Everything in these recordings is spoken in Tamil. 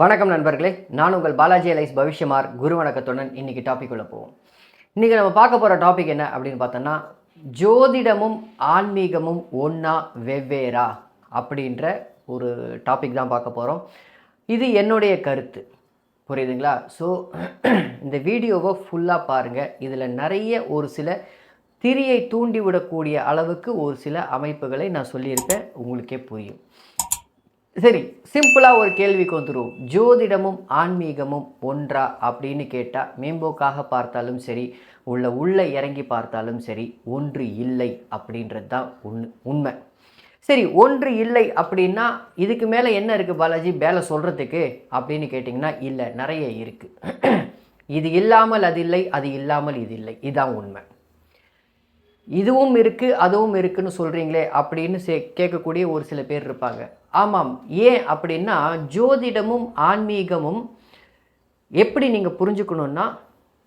வணக்கம் நண்பர்களே. நான் உங்கள் பாலாஜி அலைஸ் பவிஷ்யமார் குரு வணக்கத்துடன் இன்னைக்கு டாபிக் உள்ள போவோம். இன்றைக்கி நம்ம பார்க்க போகிற டாபிக் என்ன அப்படின்னு பார்த்தோன்னா ஜோதிடமும் ஆன்மீகமும் ஒன்றா வெவ்வேறா அப்படின்ற ஒரு டாபிக் தான் பார்க்க போகிறோம் இது என்னுடைய கருத்து. புரியுதுங்களா? ஸோ இந்த வீடியோவை ஃபுல்லாக பாருங்கள் இதில் நிறைய ஒரு சில திரியை தூண்டிவிடக்கூடிய அளவுக்கு ஒரு சில அமைப்புகளை நான் சொல்லியிருப்பேன். உங்களுக்கே புரியும். சரி சிம்பிளாக ஒரு கேள்விக்கு வந்துடும் ஜோதிடமும் ஆன்மீகமும் ஒன்றா அப்படின்னு கேட்டால் மேம்போக்காக பார்த்தாலும் சரி உள்ள உள்ளே இறங்கி பார்த்தாலும் சரி ஒன்று இல்லை அப்படின்றது தான் உண் உண்மை. சரி ஒன்று இல்லை அப்படின்னா இதுக்கு மேலே என்ன இருக்குது பாலாஜி? வேலை சொல்கிறதுக்கு அப்படின்னு கேட்டிங்கன்னா இல்லை நிறைய இருக்குது இது இல்லாமல் அது இல்லை அது இல்லாமல் இது இல்லை. இதுதான் உண்மை. இதுவும் இருக்குது அதுவும் இருக்குன்னு சொல்கிறீங்களே அப்படின்னு சே கேட்கக்கூடிய ஒரு சில பேர் இருப்பாங்க. ஆமாம். ஏன் அப்படின்னா ஜோதிடமும் ஆன்மீகமும் எப்படி நீங்கள் புரிஞ்சுக்கணுன்னா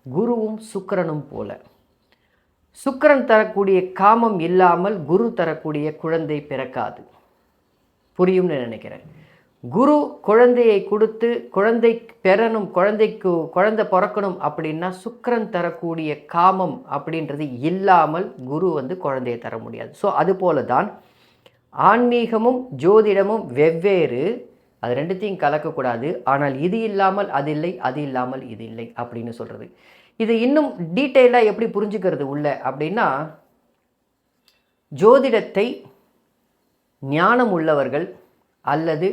குருவும் சுக்கரனும் போல. சுக்கரன் தரக்கூடிய காமம் இல்லாமல் குரு தரக்கூடிய குழந்தை பிறக்காது. புரியும்னு நினைக்கிறேன். குரு குழந்தையை கொடுத்து குழந்தை பெறணும் குழந்தைக்கு குழந்தை பிறக்கணும் அப்படின்னா சுக்கரன் தரக்கூடிய காமம் அப்படின்றது இல்லாமல் குரு வந்து குழந்தையை தர முடியாது. ஸோ அதுபோல தான் ஆன்மீகமும் ஜோதிடமும் வெவ்வேறு. அது ரெண்டுத்தையும் கலக்கக்கூடாது. ஆனால் இது இல்லாமல் அது இல்லை அது இல்லாமல் இது இல்லை அப்படின்னு சொல்கிறது இது இன்னும் டீட்டெயிலாக எப்படி புரிஞ்சுக்கிறது உள்ள அப்படின்னா ஜோதிடத்தை ஞானம் உள்ளவர்கள் அல்லது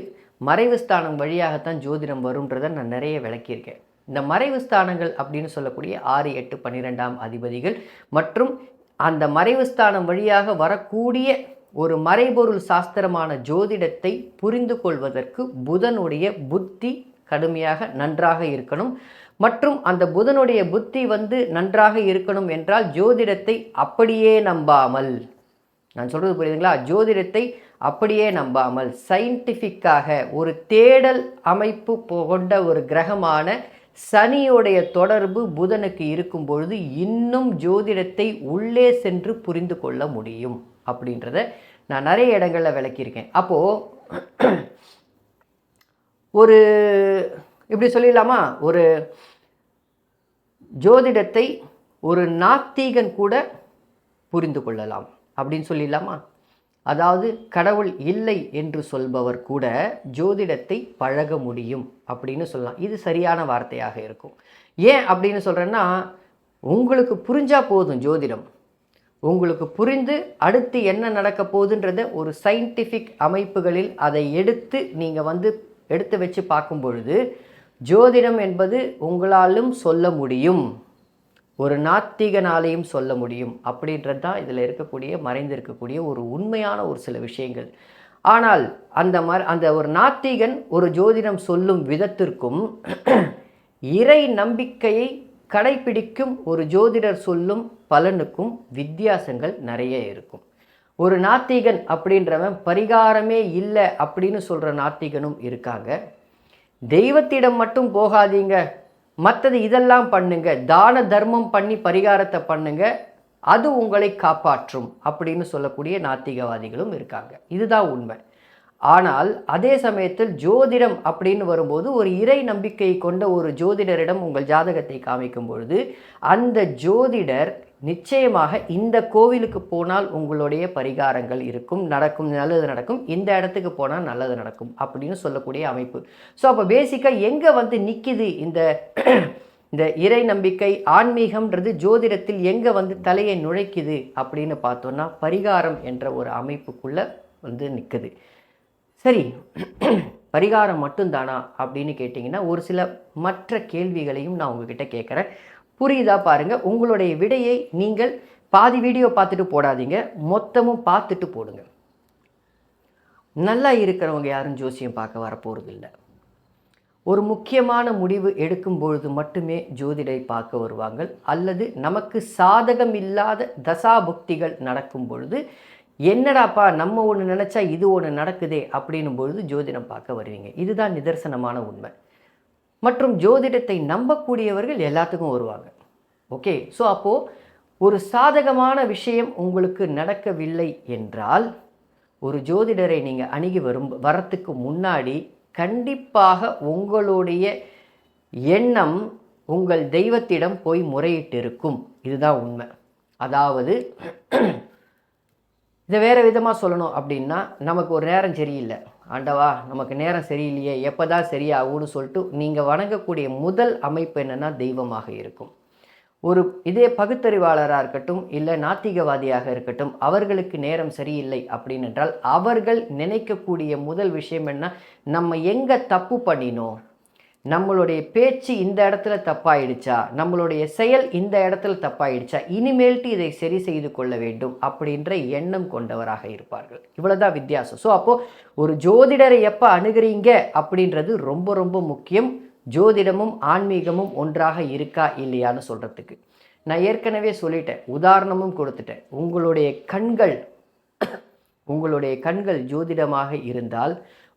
மறைவு ஸ்தானம் வழியாகத்தான் ஜோதிடம் வரும்ன்றதை நான் நிறைய விளக்கியிருக்கேன். இந்த மறைவு ஸ்தானங்கள் அப்படின்னு சொல்லக்கூடிய ஆறு எட்டு பன்னிரெண்டாம் அதிபதிகள் மற்றும் அந்த மறைவு ஸ்தானம் வழியாக வரக்கூடிய ஒரு மறைபொருள் சாஸ்திரமான ஜோதிடத்தை புரிந்து கொள்வதற்கு புதனுடைய புத்தி கடுமையாக நன்றாக இருக்கணும். மற்றும் அந்த புதனுடைய புத்தி வந்து நன்றாக இருக்கணும் என்றால் ஜோதிடத்தை அப்படியே நம்பாமல் நான் சொல்கிறது புரியுதுங்களா? ஜோதிடத்தை அப்படியே நம்பாமல் சயின்டிஃபிக்காக ஒரு தேடல் அமைப்பு கொண்ட ஒரு கிரகமான சனியோடைய தொடர்பு புதனுக்கு இருக்கும் பொழுது இன்னும் ஜோதிடத்தை உள்ளே சென்று புரிந்து கொள்ள முடியும் அப்படின்றத நான் நிறைய இடங்களில் விளக்கியிருக்கேன். அப்போது ஒரு இப்படி சொல்லிடலாமா? ஒரு ஜோதிடத்தை ஒரு நாத்திகன் கூட புரிந்து கொள்ளலாம். அப்படின்னு சொல்லிடலாமா? அதாவது கடவுள் இல்லை என்று சொல்பவர் கூட ஜோதிடத்தை பழக முடியும் அப்படின்னு சொல்லலாம். இது சரியான வார்த்தையாக இருக்கும். ஏன் அப்படின்னு சொல்கிறேன்னா உங்களுக்கு புரிஞ்சால் போதும் ஜோதிடம். உங்களுக்கு புரிந்து அடுத்து என்ன நடக்க போகுதுன்றத ஒரு சயின்டிஃபிக் அமைப்புகளில் அதை எடுத்து நீங்கள் வந்து எடுத்து வச்சு பார்க்கும் பொழுது ஜோதிடம் என்பது உங்களாலும் சொல்ல முடியும். ஒரு நாத்திகனாலையும் சொல்ல முடியும். அப்படின்றது தான் இதில் இருக்கக்கூடிய மறைந்திருக்கக்கூடிய ஒரு உண்மையான ஒரு சில விஷயங்கள். ஆனால் அந்த மர அந்த ஒரு நாத்திகன் ஒரு ஜோதிடம் சொல்லும் விதத்திற்கும் இறை நம்பிக்கையை கடைபிடிக்கும் ஒரு ஜோதிடர் சொல்லும் பலனுக்கும் வித்தியாசங்கள் நிறைய இருக்கும். ஒரு நாத்திகன் அப்படின்றவன் பரிகாரமே இல்லை அப்படின்னு சொல்கிற நாத்திகனும் இருக்காங்க. தெய்வத்திடம் மட்டும் போகாதீங்க. மற்றது இதெல்லாம் பண்ணுங்க. தான தர்மம் பண்ணி பரிகாரத்தை பண்ணுங்க. அது உங்களை காப்பாற்றும் அப்படின்னு சொல்லக்கூடிய நாத்திகவாதிகளும் இருக்காங்க. இதுதான் உண்மை. ஆனால் அதே சமயத்தில் ஜோதிடம் அப்படின்னு வரும்போது ஒரு இறை நம்பிக்கை கொண்ட ஒரு ஜோதிடரிடம் உங்கள் ஜாதகத்தை காமிக்கும் பொழுது அந்த ஜோதிடர் நிச்சயமாக இந்த கோவிலுக்கு போனால் உங்களுடைய பரிகாரங்கள் இருக்கும். நடக்கும் நல்லது நடக்கும். இந்த இடத்துக்கு போனால் நல்லது நடக்கும் அப்படின்னு சொல்லக்கூடிய அமைப்பு. ஸோ அப்போ பேசிக்காக எங்கே வந்து நிற்கிது இந்த இந்த இறை நம்பிக்கை ஆன்மீகம்ன்றது ஜோதிடத்தில் எங்கே வந்து தலையை நுழைக்குது அப்படின்னு பார்த்தோன்னா பரிகாரம் என்ற ஒரு அமைப்புக்குள்ளே வந்து நிற்குது சரி பரிகாரம் மட்டும்தானா அப்படின்னு கேட்டிங்கன்னா ஒரு சில மற்ற கேள்விகளையும் நான் உங்ககிட்ட கேட்குறேன். புரியுதா பாருங்கள் உங்களுடைய விடையை நீங்கள் பாதி வீடியோ பார்த்துட்டு போடாதீங்க. மொத்தமும் பார்த்துட்டு போடுங்க. நல்லா இருக்கிறவங்க யாரும் ஜோசியம் பார்க்க வரப்போகிறது இல்லை ஒரு முக்கியமான முடிவு எடுக்கும் பொழுது மட்டுமே ஜோதிடை பார்க்க வருவாங்க. அல்லது நமக்கு சாதகம் இல்லாத தசாபுக்திகள் நடக்கும் பொழுது என்னடாப்பா நம்ம ஒன்று நினச்சா இது ஒன்று நடக்குதே அப்படின்னும் பொழுது ஜோதிடம் பார்க்க வருவீங்க. இதுதான் நிதர்சனமான உண்மை. மற்றும் ஜோதிடத்தை நம்பக்கூடியவர்கள் எல்லாத்துக்கும் வருவாங்க. ஓகே? ஸோ அப்போது ஒரு சாதகமான விஷயம் உங்களுக்கு நடக்கவில்லை என்றால் ஒரு ஜோதிடரை நீங்கள் அணுகி வரும் வரத்துக்கு முன்னாடி கண்டிப்பாக உங்களுடைய எண்ணம் உங்கள் தெய்வத்திடம் போய் முறையிட்டு இருக்கும் இதுதான் உண்மை. அதாவது இதை வேறு விதமாக சொல்லணும் அப்படின்னா நமக்கு ஒரு நேரம் சரியில்லை. ஆண்டவா நமக்கு நேரம் சரியில்லையே எப்போ தான் சரியாகும்னு சொல்லிட்டு நீங்கள் வணங்கக்கூடிய முதல் அமைப்பு என்னென்னா தெய்வமாக இருக்கும். ஒரு இதே பகுத்தறிவாளராக இருக்கட்டும் இல்லை நாத்திகவாதியாக இருக்கட்டும் அவர்களுக்கு நேரம் சரியில்லை அப்படின்னு என்றால் அவர்கள் நினைக்கக்கூடிய முதல் விஷயம் என்ன? நம்ம எங்கே தப்பு பண்ணினோம்? நம்மளுடைய பேச்சு இந்த இடத்துல தப்பாயிடுச்சா? நம்மளுடைய செயல் இந்த இடத்துல தப்பாயிடுச்சா? இனிமேல்ட்டு இதை சரி செய்து கொள்ள வேண்டும் அப்படின்ற எண்ணம் கொண்டவராக இருப்பார்கள். இவ்வளோதான் வித்தியாசம். ஸோ அப்போது ஒரு ஜோதிடரை எப்போ அணுகிறீங்க அப்படின்றது ரொம்ப ரொம்ப முக்கியம். ஜோதிடமும் ஆன்மீகமும் ஒன்றாக இருக்கா இல்லையான்னு சொல்கிறதுக்கு நான் ஏற்கனவே சொல்லிட்டேன். உதாரணமும் கொடுத்துட்டேன். உங்களுடைய கண்கள் உங்களுடைய கண்கள் ஜோதிடமாக இருந்தால்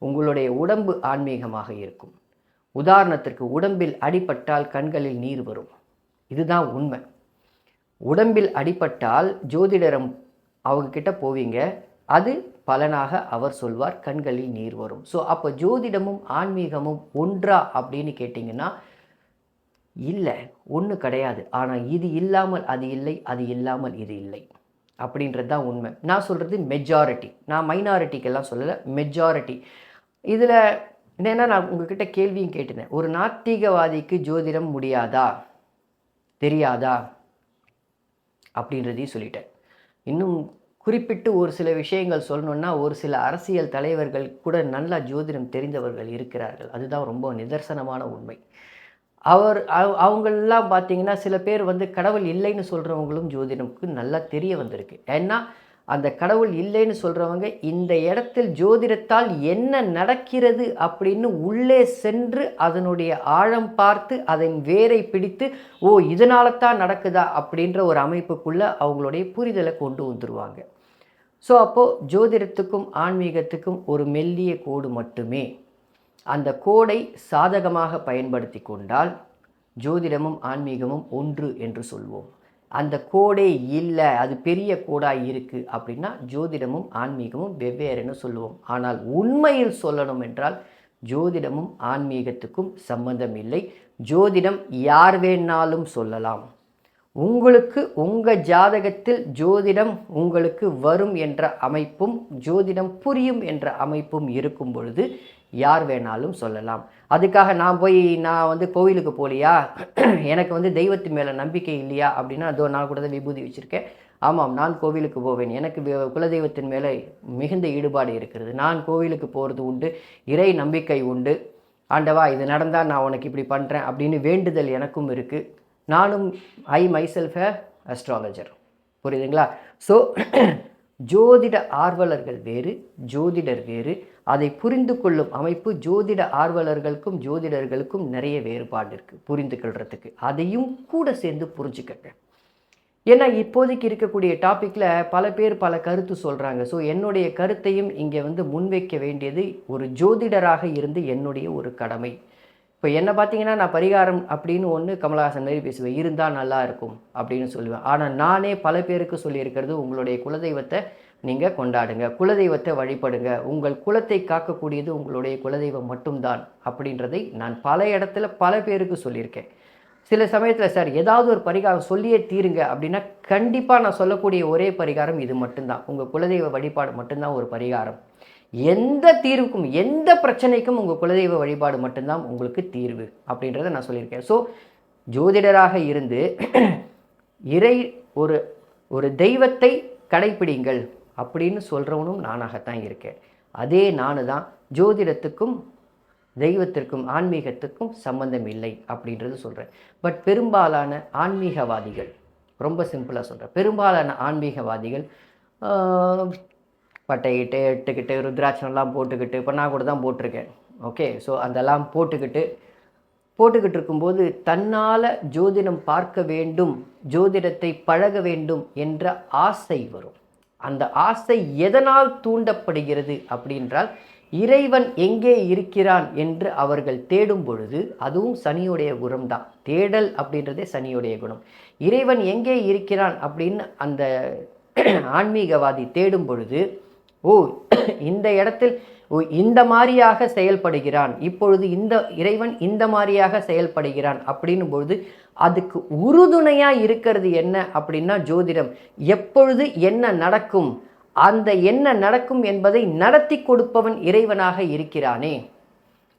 உங்களுடைய உடம்பு ஆன்மீகமாக இருக்கும். உதாரணத்திற்கு உடம்பில் அடிபட்டால் கண்களில் நீர் வரும். இதுதான் உண்மை. உடம்பில் அடிபட்டால் ஜோதிடரம் அவங்க கிட்ட போவீங்க. அது பலனாக அவர் சொல்வார் கண்களில் நீர் வரும். ஸோ அப்போ ஜோதிடமும் ஆன்மீகமும் ஒன்றா அப்படின்னு கேட்டிங்கன்னா இல்லை ஒன்று கிடையாது. ஆனால் இது இல்லாமல் அது இல்லை அது இல்லாமல் இது இல்லை. அப்படின்றது தான் உண்மை. நான் சொல்கிறது மெஜாரிட்டி நான் மைனாரிட்டிக்கெல்லாம் சொல்லலை மெஜாரிட்டி இதில் என்னென்னா நான் உங்ககிட்ட கேள்வியும் கேட்டினேன் ஒரு நாத்திகவாதிக்கு ஜோதிடம் முடியாதா? தெரியாதா? அப்படின்றதையும் சொல்லிட்டேன். இன்னும் குறிப்பிட்டு ஒரு சில விஷயங்கள் சொல்லணுன்னா ஒரு சில அரசியல் தலைவர்கள் கூட நல்லா ஜோதிடம் தெரிந்தவர்கள் இருக்கிறார்கள். அதுதான் ரொம்ப நிதர்சனமான உண்மை. அவர் அவங்களெல்லாம் பார்த்தீங்கன்னா சில பேர் வந்து கடவுள் இல்லைன்னு சொல்கிறவங்களும் ஜோதிடம்க்கு நல்லா தெரிய வந்திருக்கு. ஏன்னா அந்த கடவுள் இல்லைன்னு சொல்கிறவங்க இந்த இடத்தில் ஜோதிடத்தால் என்ன நடக்கிறது அப்படின்னு உள்ளே சென்று அதனுடைய ஆழம் பார்த்து அதன் வேரை பிடித்து ஓ இதனால தான் நடக்குதா அப்படின்ற ஒரு அமைப்புக்குள்ளே அவங்களுடைய புரிதலை கொண்டு வந்துருவாங்க. ஸோ அப்போது ஜோதிடத்துக்கும் ஆன்மீகத்துக்கும் ஒரு மெல்லிய கோடு மட்டுமே. அந்த கோடை சாதகமாக பயன்படுத்தி கொண்டால் ஜோதிடமும் ஆன்மீகமும் ஒன்று என்று சொல்வோம். அந்த கோடே இல்லை அது பெரிய கோடாக இருக்குது அப்படின்னா ஜோதிடமும் ஆன்மீகமும் வெவ்வேறுன்னு சொல்லுவோம். ஆனால் உண்மையில் சொல்லணும் என்றால் ஜோதிடமும் ஆன்மீகத்துக்கும் சம்பந்தம் இல்லை. ஜோதிடம் யார் வேணாலும் சொல்லலாம். உங்களுக்கு உங்கள் ஜாதகத்தில் ஜோதிடம் உங்களுக்கு வரும் என்ற அமைப்பும் ஜோதிடம் புரியும் என்ற அமைப்பும் இருக்கும் பொழுது யார் வேணாலும் சொல்லலாம். அதுக்காக நான் போய் நான் வந்து கோவிலுக்கு போகலையா எனக்கு வந்து தெய்வத்து மேலே நம்பிக்கை இல்லையா? அப்படின்னா அதோ நான் கூட தான் விபூதி வச்சுருக்கேன். ஆமாம் நான் கோவிலுக்கு போவேன். எனக்கு குலதெய்வத்தின் மேலே மிகுந்த ஈடுபாடு இருக்கிறது. நான் கோவிலுக்கு போகிறது உண்டு இறை நம்பிக்கை உண்டு. ஆண்டவா இது நடந்தால் நான் உனக்கு இப்படி பண்ணுறேன் அப்படின்னு வேண்டுதல் எனக்கும் இருக்குது நானும் ஐ மைசெல்ஃப் அ அஸ்ட்ராலஜர் புரியுதுங்களா? ஸோ ஜோதிட ஆர்வலர்கள் வேறு ஜோதிடர் வேறு. அதை புரிந்து கொள்ளும் அமைப்பு ஜோதிட ஆர்வலர்களுக்கும் ஜோதிடர்களுக்கும் நிறைய வேறுபாடு இருக்குது புரிந்து கொள்றதுக்கு. அதையும் கூட சேர்ந்து புரிஞ்சுக்கங்க. ஏன்னா இப்போதைக்கு இருக்கக்கூடிய டாப்பிக்கில் பல பேர் பல கருத்து சொல்கிறாங்க ஸோ என்னுடைய கருத்தையும் இங்கே வந்து முன்வைக்க வேண்டியது ஒரு ஜோதிடராக இருந்து என்னுடைய ஒரு கடமை. இப்போ என்ன பார்த்தீங்கன்னா நான் பரிகாரம் அப்படின்னு ஒன்று கமலஹாசன் மாதிரி பேசுவேன். இருந்தால் நல்லா இருக்கும் அப்படின்னு சொல்லுவேன். ஆனால் நானே பல பேருக்கு சொல்லியிருக்கிறது உங்களுடைய குலதெய்வத்தை நீங்கள் கொண்டாடுங்க குலதெய்வத்தை வழிபடுங்க. உங்கள் குலத்தை காக்கக்கூடியது உங்களுடைய குலதெய்வம் மட்டும்தான் அப்படின்றதை நான் பல இடத்துல பல பேருக்கு சொல்லியிருக்கேன். சில சமயத்தில் சார் ஏதாவது ஒரு பரிகாரம் சொல்லியே தீருங்க அப்படின்னா கண்டிப்பாக நான் சொல்லக்கூடிய ஒரே பரிகாரம் இது மட்டும்தான். உங்கள் குலதெய்வ வழிபாடு மட்டும்தான் ஒரு பரிகாரம். எந்த தீர்வுக்கும் எந்த பிரச்சனைக்கும் உங்கள் குலதெய்வ வழிபாடு மட்டும்தான் உங்களுக்கு தீர்வு அப்படின்றத நான் சொல்லியிருக்கேன். ஸோ ஜோதிடராக இருந்து இறை ஒரு ஒரு தெய்வத்தை கடைப்பிடிங்கள் அப்படின்னு சொல்கிறவனும் நானாகத்தான் இருக்கேன். அதே நானு தான் ஜோதிடத்துக்கும் தெய்வத்திற்கும் ஆன்மீகத்துக்கும் சம்பந்தம் இல்லை அப்படின்றது சொல்கிறேன் பட் பெரும்பாலான ஆன்மீகவாதிகள் ரொம்ப சிம்பிளாக சொல்கிறேன் பெரும்பாலான ஆன்மீகவாதிகள் பட்டைக்கிட்டு பட்டையிட்டு எட்டுக்கிட்டு ருத்ராட்சம்லாம் போட்டுக்கிட்டு இப்போ நான் கூட தான் போட்டிருக்கேன். ஓகே? ஸோ அதெல்லாம் போட்டுக்கிட்டு போட்டுக்கிட்டு இருக்கும்போது தன்னால் ஜோதிடம் பார்க்க வேண்டும் ஜோதிடத்தை பழக வேண்டும் என்ற ஆசை வரும். அந்த ஆசை எதனால் தூண்டப்படுகிறது அப்படின்றால் இறைவன் எங்கே இருக்கிறான் என்று அவர்கள் தேடும் பொழுது அதுவும் சனியுடைய குணம்தான். தேடல் அப்படின்றதே சனியுடைய குணம். இறைவன் எங்கே இருக்கிறான் அப்படின்னு அந்த ஆன்மீகவாதி தேடும் பொழுது ஓ இந்த இடத்தில் ஓ, இந்த மாதிரியாக செயல்படுகிறான். இப்பொழுது இந்த இறைவன் இந்த மாதிரியாக செயல்படுகிறான் அப்படின்னும் பொழுது அதுக்கு உறுதுணையாக இருக்கிறது என்ன அப்படின்னா ஜோதிடம். எப்பொழுது என்ன நடக்கும் அந்த என்ன நடக்கும் என்பதை நடத்தி கொடுப்பவன் இறைவனாக இருக்கிறானே.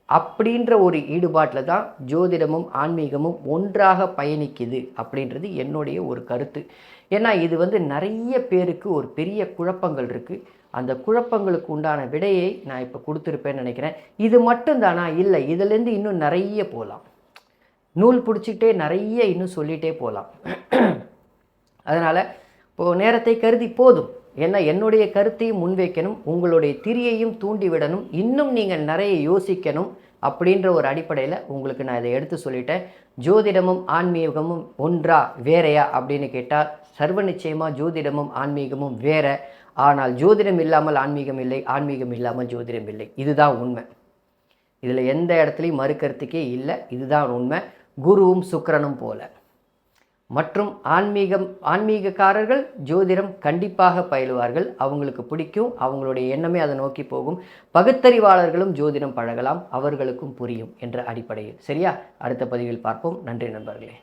அப்படின்ற ஒரு ஈடுபாட்டில் தான் ஜோதிடமும் ஆன்மீகமும் ஒன்றாக பயணிக்குது அப்படின்றது என்னுடைய ஒரு கருத்து. ஏன்னா இது வந்து நிறைய பேருக்கு ஒரு பெரிய குழப்பங்கள் இருக்குது அந்த குழப்பங்களுக்கு உண்டான விடையை நான் இப்போ கொடுத்துருப்பேன்னு நினைக்கிறேன். இது மட்டும்தானா? இல்லை இதுலேருந்து இன்னும் நிறைய போகலாம் நூல் பிடிச்சிக்கிட்டே நிறைய இன்னும் சொல்லிகிட்டே போகலாம் அதனால் இப்போது நேரத்தை கருதி போதும். ஏன்னா என்னுடைய கருத்தையும் முன்வைக்கணும் உங்களுடைய திரியையும் தூண்டிவிடணும் இன்னும் நீங்கள் நிறைய யோசிக்கணும் அப்படின்ற ஒரு அடிப்படையில் உங்களுக்கு நான் இதை எடுத்து சொல்லிட்டேன். ஜோதிடமும் ஆன்மீகமும் ஒன்றா வேறையா அப்படின்னு கேட்டால் சர்வ நிச்சயமாக ஜோதிடமும் ஆன்மீகமும் வேற. ஆனால் ஜோதிடம் இல்லாமல் ஆன்மீகம் இல்லை ஆன்மீகம் இல்லாமல் ஜோதிடம் இல்லை. இதுதான் உண்மை. இதில் எந்த இடத்துலையும் மறுக்கருத்துக்கே இல்லை. இதுதான் உண்மை. குருவும் சுக்கரனும் போல. மற்றும் ஆன்மீகம் ஆன்மீகக்காரர்கள் ஜோதிடம் கண்டிப்பாக பயிலுவார்கள். அவங்களுக்கு பிடிக்கும். அவங்களுடைய எண்ணமே அதை நோக்கி போகும். பகுத்தறிவாளர்களும் ஜோதிடம் பழகலாம். அவர்களுக்கும் புரியும் என்ற அடிப்படையில். சரியா? அடுத்த பதிவில் பார்ப்போம். நன்றி நண்பர்களே.